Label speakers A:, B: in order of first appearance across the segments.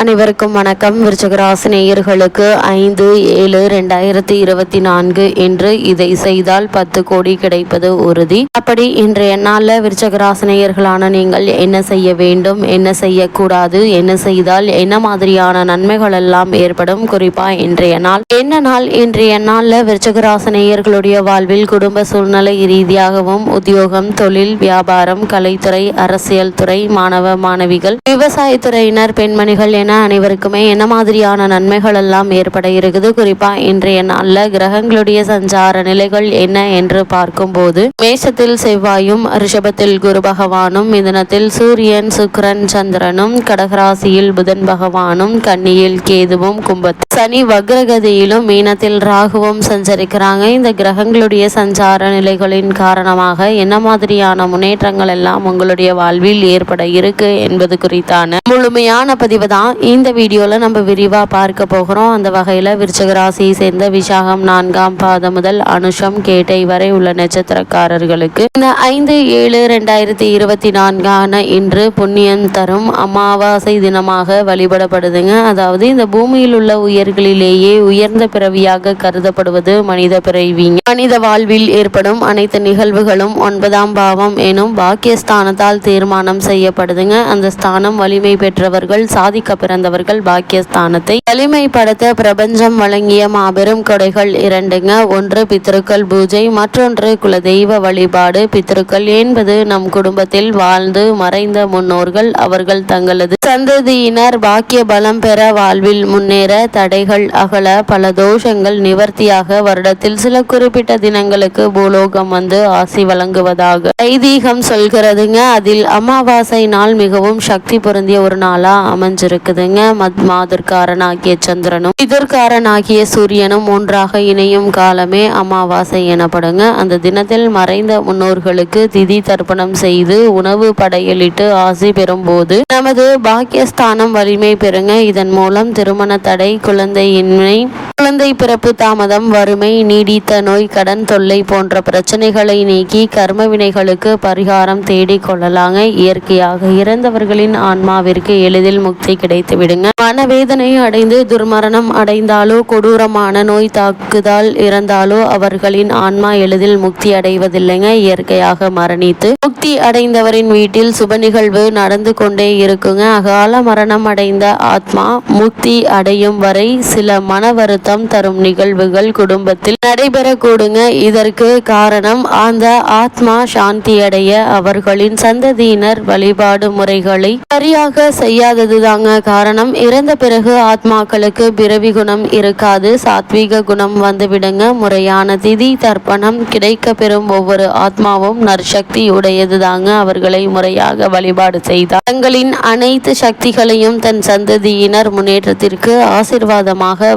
A: அனைவருக்கும் வணக்கம். விருச்சகராசினியர்களுக்கு ஐந்து ஏழு ரெண்டாயிரத்தி இருபத்தி நான்கு என்று இதை செய்தால் பத்து கோடி கிடைப்பது உறுதி. அப்படி இன்றைய நாளில் விருச்சகராசினியர்களான நீங்கள் என்ன செய்ய வேண்டும் என்ன செய்யக்கூடாது என்ன செய்தால் என்ன மாதிரியான நன்மைகள் எல்லாம் ஏற்படும்? குறிப்பா இன்றைய நாள். என்ன நாள்? இன்றைய நாளில் விருச்சகராசினியர்களுடைய வாழ்வில் குடும்ப சூழ்நிலை ரீதியாகவும் உத்தியோகம் தொழில் வியாபாரம் கலைத்துறை அரசியல் துறை மாணவ மாணவிகள் விவசாயத்துறையினர் பெண்மணிகள் என அனைவருக்குமே என்ன மாதிரியான நன்மைகள் எல்லாம் ஏற்பட இருக்குது? குறிப்பா இன்றைய நாளில் கிரகங்களுடைய சஞ்சார நிலைகள் என்ன என்று பார்க்கும்போது மேஷத்தில் செவ்வாயும் ரிஷபத்தில் குரு பகவானும் மிதுனத்தில் சூரியன் சுக்ரன் சந்திரனும் கடகராசியில் புதன் பகவானும் கன்னியில் கேதுவும் கும்பத்தில் சனி வக்ரகதியிலும் மீனத்தில் ராகுவும் சஞ்சரிக்கிறாங்க. இந்த கிரகங்களுடைய சஞ்சார நிலைகளின் காரணமாக என்ன மாதிரியான முன்னேற்றங்கள் எல்லாம் உங்களுடைய வாழ்வில் ஏற்பட இருக்கு என்பது குறித்தான முழுமையான பதிவு தான் இந்த வீடியோவில் நம்ம விரிவாக பார்க்க போகிறோம். அந்த வகையில் விருச்சக ராசியை சேர்ந்த விசாகம் நான்காம் பாதம் முதல் அனுஷம் கேட்டை வரை உள்ள நட்சத்திரக்காரர்களுக்கு இந்த ஐந்து ஏழு ரெண்டாயிரத்தி இருபத்தி நான்கான இன்று புண்ணியம் தரும் அமாவாசை தினமாக வழிபடப்படுதுங்க. அதாவது இந்த பூமியில் உள்ள உயர்களிலேயே உயர்ந்த பிறவியாக கருதப்படுவது மனித பிறவிங்க. மனித வாழ்வில் ஏற்படும் அனைத்து நிகழ்வுகளும் ஒன்பதாம் பாவம் எனும் பாக்கியஸ்தானத்தால் தீர்மானம் செய்யப்படுதுங்க. அந்த ஸ்தானம் வலிமை பெற்றவர்கள் சாதிக்க பிறந்தவர்கள் பாக்கியஸ்தானத்தை வலிமைப்படுத்த பிரபஞ்சம் வழங்கிய மாபெரும் கொடைகள் இரண்டுங்க. ஒன்று பித்திருக்கள் பூஜை மற்றொன்று குலதெய்வ வழிபாடு. பித்திருக்கள் என்பது நம் குடும்பத்தில் வாழ்ந்து மறைந்த முன்னோர்கள் அவர்கள் தங்களது சந்ததியினர் பாக்கிய பலம் பெற வாழ்வில் முன்னேற தடைகள் அகல பல தோஷங்கள் நிவர்த்தியாக வருடத்தில் சில குறிப்பிட்ட தினங்களுக்கு பூலோகம் வந்து ஆசி வழங்குவதாக ஐதீகம் சொல்கிறதுங்க. அதில் அமாவாசை நாள் மிகவும் சக்தி பொருந்திய ஒரு நாளா அமைஞ்சிருக்குது அமைஞ்சிருக்குதுங்க மத் சந்திரனும் இதற்காரனாகிய சூரியனும் ஒன்றாக இணையும் காலமே அமாவாசை எனப்படுங்க. அந்த தினத்தில் மறைந்த முன்னோர்களுக்கு திதி தர்ப்பணம் செய்து உணவு படையலிட்டு ஆசி பெறும்போது நமது பாக்கியஸ்தானம் வலிமை பெறுங்க. இதன் மூலம் திருமண தடை குழந்தையின்மை குழந்தை பிறப்பு தாமதம் வறுமை நீடித்த நோய் கடன் தொல்லை போன்ற பிரச்சனைகளை நீக்கி கர்ம வினைகளுக்கு பரிகாரம் தேடிக் கொள்ளலாங்க. இயற்கையாக இறந்தவர்களின் ஆன்மாவிற்கு எளிதில் முக்தி கிடைத்து விடுங்க. மனவேதனை அடைந்து துர்மரணம் அடைந்தாலோ கொடூரமான நோய் தாக்குதல் இறந்தாலோ அவர்களின் ஆன்மா எளிதில் முக்தி அடைவதில்லைங்க. இயற்கையாக மரணித்து முக்தி அடைந்தவரின் வீட்டில் சுப நிகழ்வு நடந்து கொண்டே இருக்குங்க. அகால மரணம் அடைந்த ஆத்மா முக்தி அடையும் வரை சில மன வருத்தம் தரும் நிகழ்வுகள் குடும்பத்தில் நடைபெறக்கூடுங்க. இதற்கு காரணம் அந்த ஆத்மா சாந்தி அடைய அவர்களின் சந்ததியினர் வழிபாடு முறைகளை சரியாக செய்யாதது தாங்க காரணம். இறந்த பிறகு ஆத்மாக்களுக்கு பிறவி குணம் இருக்காது. சாத்வீக குணம் வந்துவிடுங்க. முறையான திதி தர்ப்பணம் கிடைக்க பெறும் ஒவ்வொரு ஆத்மாவும் நற்சக்தி உடையது தாங்க அவர்களை முறையாக வழிபாடு செய்தார் தங்களின் அனைத்து சக்திகளையும் தன் சந்ததியினர் முன்னேற்றத்திற்கு ஆசிர்வாதமாக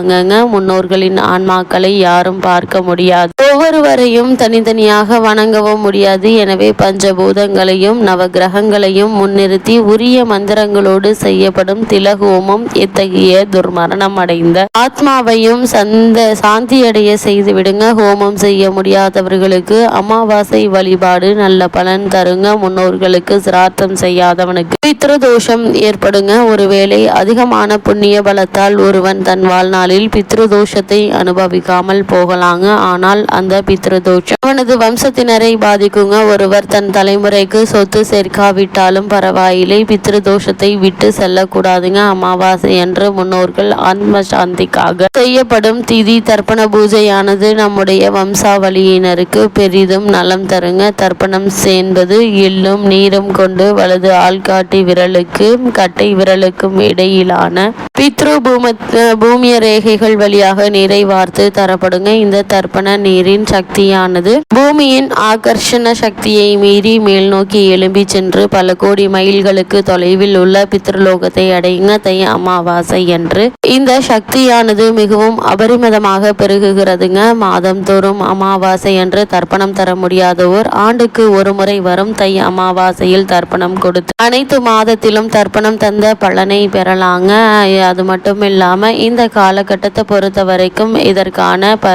A: வழங்குவாங்கங்க முன்னோர்களின் ஆன்மாக்களை யாரும் பார்க்க முடியாது. ஒவ்வொருவரையும் தனித்தனியாக வணங்கவும் முடியாது. எனவே பஞ்சபூதங்களையும் நவகிரகங்களையும் முன்னிறுத்தி உரிய மந்திரங்களோடு செய்யப்படும் திலகோமம் இத்தகைய துர்மரணம் அடைந்த ஆத்மாவையும் சந்த சாந்தியடைய செய்து விடுங்க. ஹோமம் செய்ய முடியாதவர்களுக்கு அமாவாசை வழிபாடு நல்ல பலன் தருங்க. முன்னோர்களுக்கு சிரார்த்தம் செய்யாதவனுக்கு பித்ருதோஷம் ஏற்படுங்க. ஒருவேளை அதிகமான புண்ணிய பலத்தால் ஒருவன் தன் வாழ்நாளில் பித்ருதோஷத்தை அனுபவிக்காமல் போகலாங்க. ஆனால் அந்த பித்ருதோஷம் அவனது வம்சத்தினரை பாதிக்குங்க. ஒருவர் தன் தலைமுறைக்கு சொத்து சேர்க்காவிட்டாலும் பரவாயில்லை. பித்ருதோஷத்தை விட்டு செல்லக்கூடாதுங்க. அமாவாசை என்று முன்னோர்கள் ஆத்ம சாந்திக்காக செய்யப்படும் திதி தர்ப்பண பூஜையானது நம்முடைய வம்சாவளியினருக்கு பெரிதும் நலம் தருங்க. தர்ப்பணம் சேர்ந்தது எள்ளும் நீரும் கொண்டு வலது ஆள்காட்டி விரலுக்கும் கட்டை விரலுக்கும் இடையிலான பித்ரு பூம பூமியரை ரேகைகள் வழியாக நீரை வார்த்து தரப்படுங்க. இந்த தர்ப்பண நீரின் சக்தியானது பூமியின் ஆகர்ஷண சக்தியை மீறி மேல் நோக்கி எழும்பி சென்று பல கோடி மைல்களுக்கு தொலைவில் உள்ள பித்ருலோகத்தை அடையுங்க தை அமாவாசை என்று. இந்த சக்தியானது மிகவும் அபரிமிதமாக பெருகுகிறதுங்க. மாதம் தோறும் அமாவாசை என்று தர்ப்பணம் தர முடியாதவோர் ஆண்டுக்கு ஒரு முறை வரும் தை அமாவாசையில் தர்ப்பணம் கொடுத்து அனைத்து மாதத்திலும் தர்ப்பணம் தந்த பலனை பெறலாங்க. அது மட்டும் இல்லாம இந்த கால காலகட்டத்தை பொறுத்த வரைக்கும் இதற்கான ப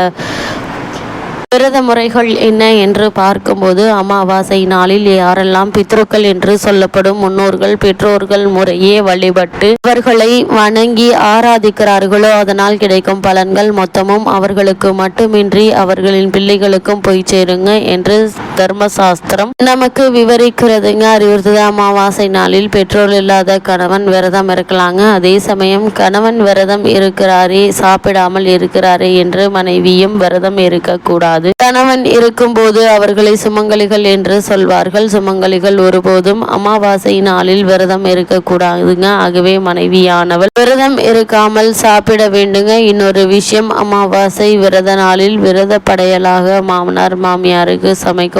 A: விரத முறைகள் என்ன என்று பார்க்கும்போது அமாவாசை நாளில் யாரெல்லாம் பித்ருக்கள் என்று சொல்லப்படும் முன்னோர்கள் பெற்றோர்கள் முறையே வழிபட்டு அவர்களை வணங்கி ஆராதிக்கிறார்களோ அதனால் கிடைக்கும் பலன்கள் மொத்தமும் அவர்களுக்கு மட்டுமின்றி அவர்களின் பிள்ளைகளுக்கும் போய் சேருங்க என்று தர்மசாஸ்திரம். நமக்கு விவரிக்கிறதுங்க அறிவுறுத்தது அமாவாசை நாளில் பெட்ரோல் இல்லாத கணவன் விரதம் இருக்கலாங்க அதே சமயம் கணவன் விரதம் இருக்கிறாரே சாப்பிடாமல் இருக்கிறாரே என்று மனைவியும் விரதம் இருக்கக்கூடாது. கணவன் இருக்கும்போது அவர்களை சுமங்கலிகள் என்று சொல்வார்கள். சுமங்கலிகள் ஒருபோதும் அமாவாசை நாளில் விரதம் இருக்கக்கூடாதுங்க. ஆகவே மனைவியானவள் விரதம் இருக்காமல் சாப்பிட வேண்டுங்க. இன்னொரு விஷயம் அமாவாசை விரத நாளில் விரத படையலாக மாமனார் மாமியாருக்கு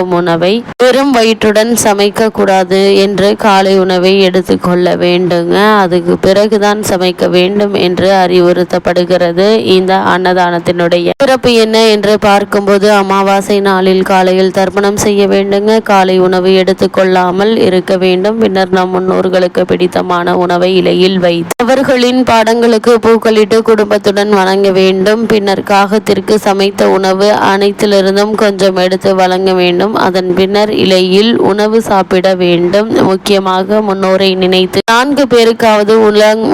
A: சமைக்கும் உணவை வெறும் வயிற்றுடன் சமைக்க கூடாது என்று காலை உணவை எடுத்துக்கொள்ள வேண்டுங்க. அதுக்கு பிறகுதான் சமைக்க வேண்டும் என்று அறிவுறுத்தப்படுகிறது. இந்த அன்னதானத்தினுடைய சிறப்பு என்ன என்று பார்க்கும்போது அமாவாசை நாளில் காலையில் தர்ப்பணம் செய்ய வேண்டுங்க. காலை உணவு எடுத்துக்கொள்ளாமல் இருக்க வேண்டும். பின்னர் நம் முன்னோர்களுக்கு பிடித்தமான உணவை இலையில் வைத்து அவர்களின் பாடங்களுக்கு பூக்களிட்டு குடும்பத்துடன் வணங்க வேண்டும். பின்னர் காகத்திற்கு சமைத்த உணவு அனைத்திலிருந்தும் கொஞ்சம் எடுத்து வழங்க வேண்டும். அதன் பின்னர் இலையில் உணவு சாப்பிட வேண்டும். முக்கியமாக முன்னோரை நினைத்து நான்கு பேருக்காவது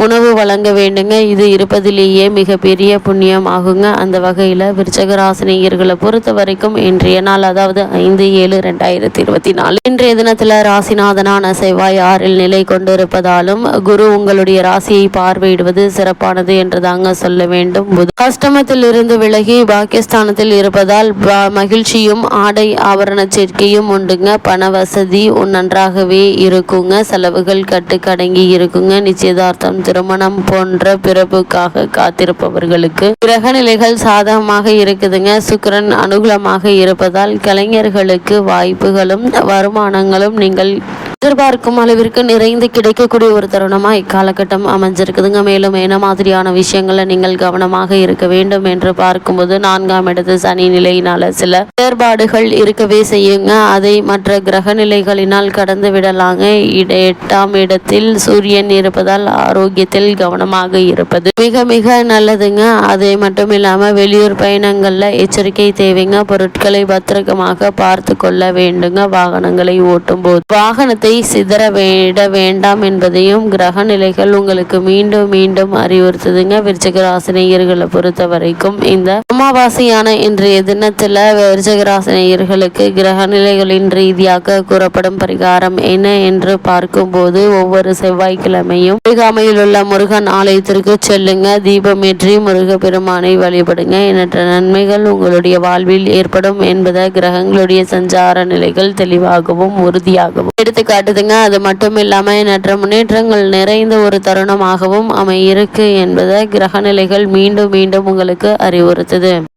A: உணவு வழங்க வேண்டுங்க. இது இருப்பதிலேயே மிகப்பெரிய புண்ணியம் ஆகுங்க அந்த வகையில் விருச்சகராசினியர்களை பொறுத்த வரைக்கும் இன்றைய நாள் அதாவது ஐந்து ஏழு ரெண்டாயிரத்தி இருபத்தி நாலு இன்றைய தினத்தில் ராசிநாதனான செவ்வாய் ஆறில் நிலை கொண்டிருப்பதாலும் குரு உங்களுடைய ராசியை பார்வையிடுவது சிறப்பானது என்று தாங்க சொல்ல வேண்டும். கஷ்டமத்தில் இருந்து விலகி பாகிஸ்தானத்தில் இருப்பதால் மகிழ்ச்சியும் ஆடை ஆபரண சேர்க்கையும் உண்டுங்க. பண வசதி நன்றாகவே இருக்குங்க. செலவுகள் கட்டுக்கடங்கி இருக்குங்க. நிச்சயதார்த்தம் திருமணம் போன்ற பிறப்புக்காக காத்திருப்பவர்களுக்கு கிரக நிலைகள் சாதகமாக இருக்குதுங்க. சுக்கரன் அனுகூலமாக இருப்பதால் கலைஞர்களுக்கு வாய்ப்புகளும் வருமானங்களும் நீங்கள் எதிர்பார்க்கும் அளவிற்கு நிறைந்து கிடைக்கக்கூடிய ஒரு தருணமாக இக்காலகட்டம் அமைஞ்சிருக்குதுங்க. மேலும் என்ன மாதிரியான விஷயங்களை நீங்கள் கவனமாக இருக்க வேண்டும் என்று பார்க்கும்போது நான்காம் இடத்து சனி நிலையினால சில வேறுபாடுகள் இருக்கவே செய்யுங்க. அதை மற்ற கிரக நிலைகளினால் கடந்து விடலாங்க. இட- எட்டாம் இடத்தில் சூரியன் இருப்பதால் ஆரோக்கியத்தில் கவனமாக இருப்பது மிக மிக நல்லதுங்க. அதை மட்டும் இல்லாம வெளியூர் பயணங்கள்ல எச்சரிக்கை தேவைங்க. பொருட்களை பத்திரகமாக பார்த்து கொள்ள வேண்டுங்க. வாகனங்களை ஓட்டும் போது வாகனத்தை சிதற விட வேண்டாம் என்பதையும் கிரக நிலைகள் உங்களுக்கு மீண்டும் மீண்டும் அறிவுறுத்துதுங்க. விருச்சகராசினியர்களை பொறுத்த வரைக்கும் இந்த அமாவாசையான இன்றைய தினத்துல விருச்சகராசினியர்களுக்கு கிரக நிலைகளின் ரீதியாக கூறப்படும் பரிகாரம் என்ன என்று பார்க்கும்போது ஒவ்வொரு செவ்வாய்க்கிழமையும் அருகாமையில் உள்ள முருகன் ஆலயத்திற்கு செல்லுங்க. தீபமேற்றி முருக பெருமானை வழிபடுங்க. எண்ணற்ற நன்மைகள் உங்களுடைய வாழ்வில் ஏற்படும் என்பதை கிரகங்களுடைய சஞ்சார நிலைகள் தெளிவாகவும் உறுதியாகவும் எடுத்துக்காட்டு காட்டுதுங்க. அது மட்டும் இல்லாம எண்ணற்ற முன்னேற்றங்கள் நிறைந்த ஒரு தருணமாகவும் அமையிருக்கு என்பதை கிரக நிலைகள் மீண்டும் மீண்டும் உங்களுக்கு அறிவுறுத்துது.